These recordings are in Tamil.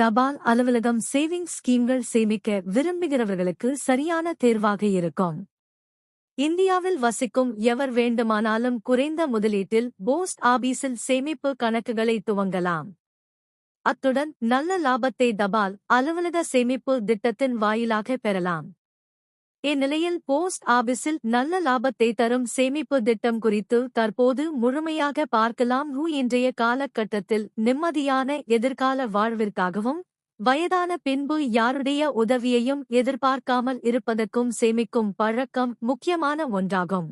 தபால் அலுவலகம் சேவிங்ஸ் ஸ்கீம்கள் சேமிக்க விரும்புகிறவர்களுக்கு சரியான தேர்வாக இருக்கும். இந்தியாவில் வசிக்கும் எவர் வேண்டுமானாலும் குறைந்த முதலீட்டில் போஸ்ட் ஆபீஸில் சேமிப்பு கணக்குகளை துவங்கலாம். அத்துடன் நல்ல லாபத்தை தபால் அலுவலக சேமிப்பு திட்டத்தின் வாயிலாக பெறலாம். இந்நிலையில் போஸ்ட் ஆபீஸில் நல்ல லாபத்தை தரும் சேமிப்பு திட்டம் குறித்து தற்போது முழுமையாக பார்க்கலாம். ஹூ இன்றைய காலகட்டத்தில் நிம்மதியான எதிர்கால வாழ்விற்காகவும் வயதான பின்பு யாருடைய உதவியையும் எதிர்பார்க்காமல் இருப்பதற்கும் சேமிக்கும் பழக்கம் முக்கியமான ஒன்றாகும்.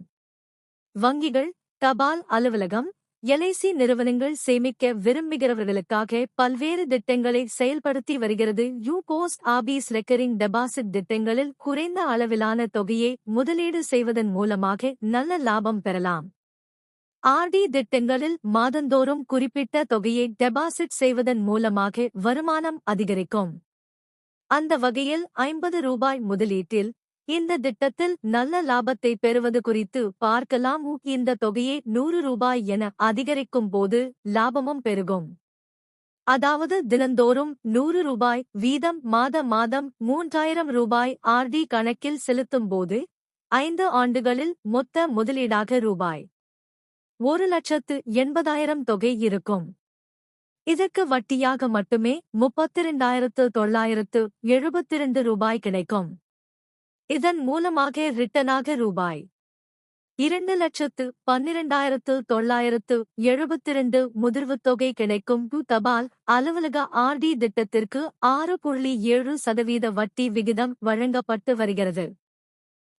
வங்கிகள் தபால் அலுவலகம் எல்ஐசி நிறுவனங்கள் சேமிக்க விரும்புகிறவர்களுக்காக பல்வேறு திட்டங்களை செயல்படுத்தி வருகிறது. யூ போஸ்ட் ஆபீஸ் ரெக்கரிங் டெபாசிட் திட்டங்களில் குறைந்த அளவிலான தொகையை முதலீடு செய்வதன் மூலமாக நல்ல லாபம் பெறலாம். ஆர்டி திட்டங்களில் மாதந்தோறும் குறிப்பிட்ட தொகையை டெபாசிட் செய்வதன் மூலமாக வருமானம் அதிகரிக்கும். அந்த வகையில் ஐம்பது ரூபாய் முதலீட்டில் இந்த திட்டத்தில் நல்ல லாபத்தை பெறுவது குறித்து பார்க்கலாம். இந்த தொகையை நூறு ரூபாய் என அதிகரிக்கும் போது லாபமும் பெருகும். அதாவது தினந்தோறும் நூறு ரூபாய் வீதம் மாத மாதம் மூன்றாயிரம் ரூபாய் ஆர்டி கணக்கில் செலுத்தும் போது ஐந்து ஆண்டுகளில் மொத்த முதலீடாக ரூபாய் ஒரு லட்சத்து எண்பதாயிரம் தொகை இருக்கும். இதற்கு வட்டியாக மட்டுமே முப்பத்திரண்டாயிரத்து தொள்ளாயிரத்து எழுபத்திரண்டு ரூபாய் கிடைக்கும். இதன் மூலமாக ரிட்டனாக ரூபாய் இரண்டு லட்சத்து பன்னிரண்டாயிரத்து தொள்ளாயிரத்து எழுபத்திரண்டு முதிர்வுத் தொகை கிடைக்கும் தபால் அலுவலக ஆர்டி திட்டத்திற்கு ஆறு புள்ளி ஏழு சதவீத வட்டி விகிதம் வழங்கப்பட்டு வருகிறது.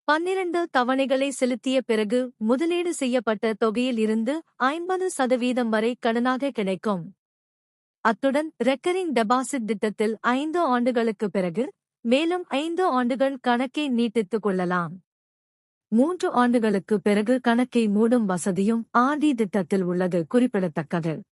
பன்னிரண்டு தவணைகளை செலுத்திய பிறகு முதலீடு செய்யப்பட்ட தொகையில் இருந்து ஐம்பது சதவீதம் வரை கடனாக கிடைக்கும். அத்துடன் ரெக்கரிங் டெபாசிட் திட்டத்தில் ஐந்து ஆண்டுகளுக்கு பிறகு மேலும் ஐந்து ஆண்டுகள் கணக்கை நீட்டித்துக் கொள்ளலாம். மூன்று ஆண்டுகளுக்கு பிறகு கணக்கை மூடும் வசதியும் ஆதி திட்டத்தில் உள்ளது குறிப்பிடத்தக்கது.